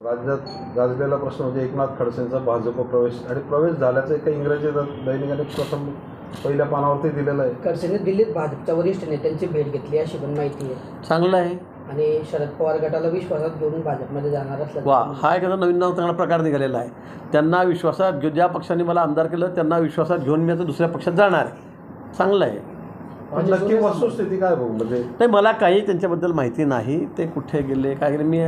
राज्यात गाजलेला प्रश्न म्हणजे एकनाथ खडसेंचा भाजप प्रवेश. आणि प्रवेश झाल्याचं एका इंग्रजी दैनिकाने प्रथम पहिल्या पानावरती दिलेलं आहे. खडसेने दिल्लीत भाजपच्या वरिष्ठ नेत्यांची भेट घेतली अशी पण माहिती आहे. चांगलं आहे. आणि शरद पवार गटाला विश्वासात घेऊन भाजपमध्ये जाणार असल्याचं वा हा एखादा नवीन नाव चांगला प्रकार निघालेला आहे. त्यांना विश्वासात ज्या पक्षाने मला आमदार केलं त्यांना विश्वासात घेऊन मी आता दुसऱ्या पक्षात जाणार आहे. चांगलं आहे. पण नक्की वस्तुस्थिती काय भाऊ म्हणजे नाही मला काही त्यांच्याबद्दल माहिती नाही. ते कुठे गेले काय गेले मी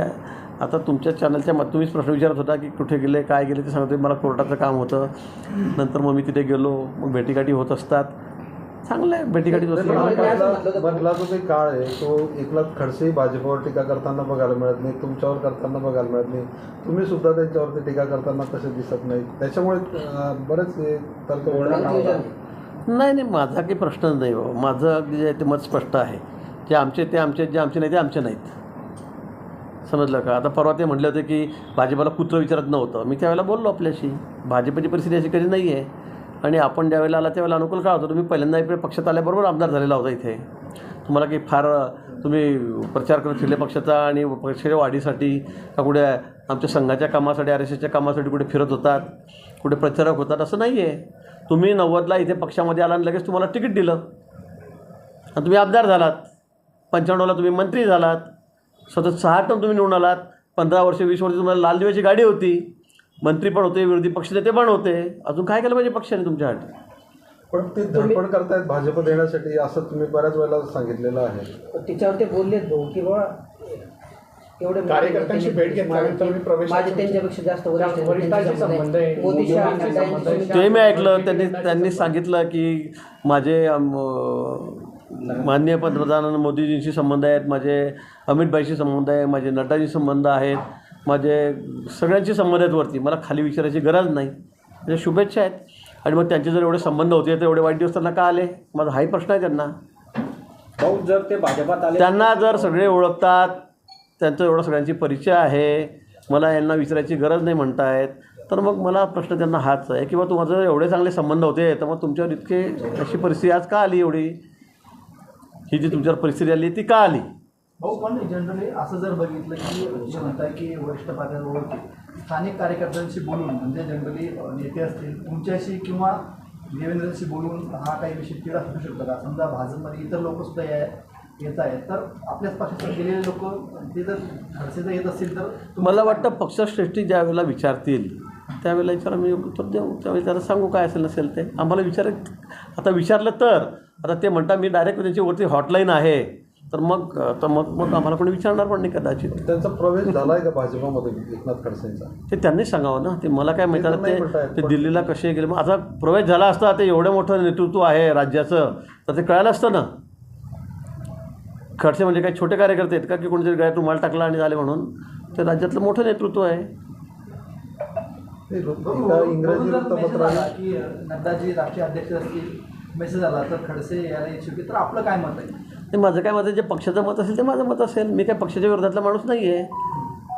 आता तुमच्या चॅनलच्या मग तुम्हीच प्रश्न विचारत होता की कुठे गेले काय गेले ते सांगतो मला कोर्टाचं काम होतं. नंतर मग मी तिथे गेलो मग भेटीगाठी होत असतात. चांगलं आहे भेटीगाठी होत असतात. मधला जो काही काळ आहे तो एकनाथ खडसे भाजपवर टीका करताना बघायला मिळत नाही तुमच्यावर करताना बघायला मिळत नाही. तुम्ही सुद्धा त्यांच्यावरती टीका करताना तसे दिसत नाही त्याच्यामुळे बरेच हे तर्क. नाही नाही माझा काही प्रश्नच नाही बाबा माझं जे ते मत स्पष्ट आहे जे आमचे ते आमचे जे आमचे नाही ते आमचे नाहीत. समजलं का? आता परवा ते म्हटले होते की भाजपाला कुत्रं विचारत नव्हतं. मी त्यावेळेला बोललो आपल्याशी. भाजपची परिस्थिती अशी कधी नाही आहे आणि आपण ज्यावेळेला आला त्यावेळेला अनुकूल का होतं? तुम्ही पहिल्यांदा इकडे पक्षात आल्याबरोबर आमदार झालेला होता इथे. तुम्हाला काही फार तुम्ही प्रचार करत फिरले पक्षाचा आणि पक्षाच्या वाढीसाठी का कुठे आमच्या संघाच्या कामासाठी आर एस एसच्या कामासाठी कुठे फिरत होतात कुठे प्रचारक होतात असं नाही आहे तुम्ही नव्वदला इथे पक्षामध्ये आला आणि लगेच तुम्हाला तिकीट दिलं. आणि तुम्ही आमदार झालात. पंच्याण्णवला तुम्ही मंत्री झालात. सतत सहा टर्म तुम्ही निवडून आलात. पंधरा वर्ष वीस वर्ष तुम्हाला लाल दिव्याची गाडी होती. मंत्री पण होते विरोधी पक्षनेते पण होते. अजून काय केलं पाहिजे पक्षाने तुमच्यासाठी? पण ते धडपड करतायत भाजप देण्यासाठी असं तुम्ही बऱ्याच वेळेला सांगितलेलं आहे. पण तिच्यावर ते बोललेत भाऊ की बाबा एवढे कार्यकर्त्यांशी भेट घेतल्यानंतर मी प्रवेश- माझे त्यांच्यापेक्षा जास्त वरिष्ठ आहेत, वरिष्ठांशी त्यांच्या संबंध आहे. मोदी शहा मोदींशी नड्डा संबंध यांच्याशी ते मी ऐकलं त्यांनी त्यांनी सांगितलं की माझे अम, माननीय पंतप्रधान मोदीजींशी संबंध आहेत माझे अमित भाईशी संबंध आहे माझे नड्डाशी संबंध आहेत माझे सगळ्यांशी संबंध आहेत वरती. मला खाली विचारायची गरज नाही. म्हणजे शुभेच्छा आहेत. आणि मग त्यांचे जर एवढे संबंध होते तर एवढे वाईट दिवस त्यांना का आले? माझा हाही प्रश्न आहे त्यांना. भाऊ जर ते भाजपात आले त्यांना जर सगळे ओळखतात त्यांचं एवढं सगळ्यांची परिचय आहे मला यांना विचारायची गरज नाही म्हणतायत तर मग मला प्रश्न त्यांना हाच आहे किंवा तुमचं एवढे चांगले संबंध होते तर मग तुमच्यावर इतके अशी परिस्थिती आज का आली एवढी? ही जी तुमच्यावर परिस्थिती आली ती का आली? भाऊ पण जनरली असं जर बघितलं की जे म्हणताय की वरिष्ठ पातळीवर स्थानिक कार्यकर्त्यांशी बोलून म्हणजे जनरली नेते असतील तुमच्याशी किंवा देवेंद्रशी बोलून हा काही विषय तिढा असू शकतो का? समजा भाजपमध्ये इतर लोक सुद्धा या येत आहेत तर आपल्याच पक्षात गेलेले लोक ते जर खडसे जर येत असतील तर मला वाटतं पक्षश्रेष्ठी ज्या वेळेला विचारतील त्यावेळेला विचारा मी उत्तर देऊ. त्यावेळी त्याला सांगू काय असेल नसेल ते. आम्हाला विचार आता विचारलं तर आता ते म्हणता मी डायरेक्ट त्यांची वरती हॉटलाईन आहे. तर मग तर मग मग आम्हाला कोणी विचारणार पण नाही कदाचित. त्यांचा प्रवेश झाला आहे का भाजपामध्ये एकनाथ खडसेंचा? ते त्यांनीच सांगावं ना. ते मला काय माहिती ते ते दिल्लीला कसे गेले मग आता प्रवेश झाला असता ते एवढं मोठं नेतृत्व आहे राज्याचं तर ते कळालं असतं ना. खडसे म्हणजे काही छोटे कार्यकर्ते आहेत का की कोणीतरी गाय रुमाल टाकला आणि झाले म्हणून. ते राज्यातलं मोठं नेतृत्व आहे. इंग्रजी की नड्डाजी राष्ट्रीय अध्यक्ष असतील मेसेज आला तर खडसे यायला इच्छुक तर आपलं काय मत आहे? ते माझं काय मत आहे? जे पक्षाचं मत असेल ते माझं मत असेल. मी काय पक्षाच्या विरोधातला माणूस नाही आहे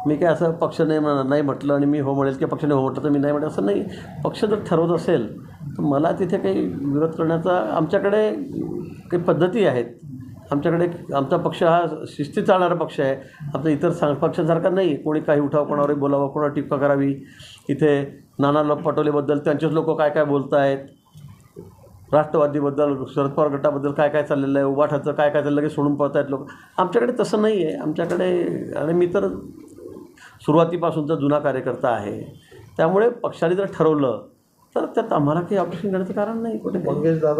मी काय असं पक्ष नाही म्हण- नाही म्हटलं आणि मी हो म्हणेल की पक्षाने हो म्हटलं तर मी नाही म्हटलं असं नाही. पक्ष जर ठरवत असेल तर मला तिथे काही विरोध करण्याचा आमच्याकडे काही पद्धती आहेत. आमच्याकडे आमचा पक्ष हा शिस्ती चालणारा पक्ष आहे. आमचा इतर सांग पक्षांसारखा नाही कोणी काही उठाव कोणावर बोलावं कोणावर टीका करावी. इथे नाना लोक पटोलेबद्दल त्यांचेच लोक काय काय बोलत आहेत राष्ट्रवादीबद्दल शरद पवार गटाबद्दल काय काय चाललेलं आहे उभाठाचं काय काय चाललं लगेच सोडून पळत आहेत लोक. आमच्याकडे तसं नाही आहे आमच्याकडे आणि मी तर सुरुवातीपासूनचा जुना कार्यकर्ता आहे. त्यामुळे पक्षाने जर ठरवलं तर त्यात आम्हाला काही ऑपरेशन करण्याचं कारण नाही. कुठे? मंगेश दादा